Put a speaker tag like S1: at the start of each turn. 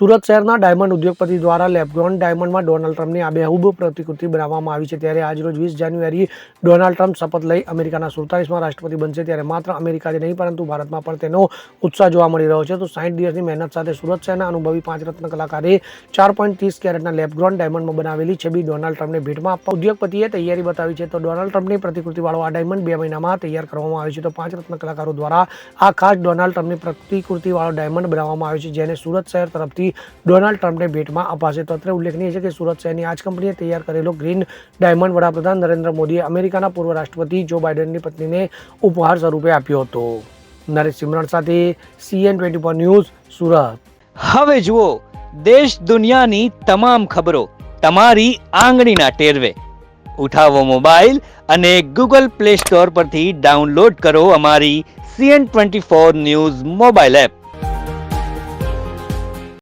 S1: સુરત શહેરના ડાયમંડ ઉદ્યોગપતિ દ્વારા લેબગ્રોન ડાયમંડમાં ડોનાલ્ડ ટ્રમ્પની આબેહૂબ પ્રતિકૃતિ બનાવવામાં આવી છે ત્યારે આજરોજ વીસ જાન્યુઆરી ડોનાલ્ડ ટ્રમ્પ શપથ લઈ અમેરિકાના સુડતાલીસમાં રાષ્ટ્રપતિ બનશે ત્યારે માત્ર અમેરિકા જ નહીં, પરંતુ ભારતમાં પણ તેનો ઉત્સાહ જોવા મળી રહ્યો છે. તો સાઠ દિવસની મહેનત સાથે સુરત શહેરના અનુભવી પાંચ રત્ન કલાકારે ચાર પોઈન્ટ ત્રીસ કેરેટના લેબગ્રોન ડાયમંડમાં બનાવેલી છબી ડોનાલ્ડ ટ્રમ્પને ભેટમાં આપવા ઉદ્યોગપતિએ તૈયારી બતાવી છે. તો ડોનાલ્ડ ટ્રમ્પની પ્રતિકૃતિવાળો આ ડાયમંડ બે મહિનામાં તૈયાર કરવામાં આવ્યો છે. તો પાંચ રત્ન કલાકારો દ્વારા આ ખાસ ડોનાલ્ડ ટ્રમ્પની પ્રતિકૃતિવાળો ડાયમંડ બનાવવામાં આવ્યો છે, જેને સુરત શહેર તરફથી ડોનાલ્ડ ટ્રમ્પને ભેટમાં અપાશે. તો અત્રે ઉલ્લેખનીય છે કે સુરત શહેરની આ જ કંપનીએ તૈયાર કરેલો ગ્રીન ડાયમંડ વડાપ્રધાન નરેન્દ્ર મોદીએ અમેરિકાના પૂર્વ રાષ્ટ્રપતિ જો બાઇડનની પત્નીને ઉપહાર સ્વરૂપે આપ્યો હતો. નરેશ સિમરણ સાથે CN twenty four news Surat.
S2: હવે જુઓ, દેશ દુનિયાની તમામ ખબરો તમારી આંગળીના ટેરવે. ઉઠાવો મોબાઈલ અને ગૂગલ પ્લે સ્ટોર પરથી ડાઉનલોડ કરો અમારી CN twenty four news mobile app.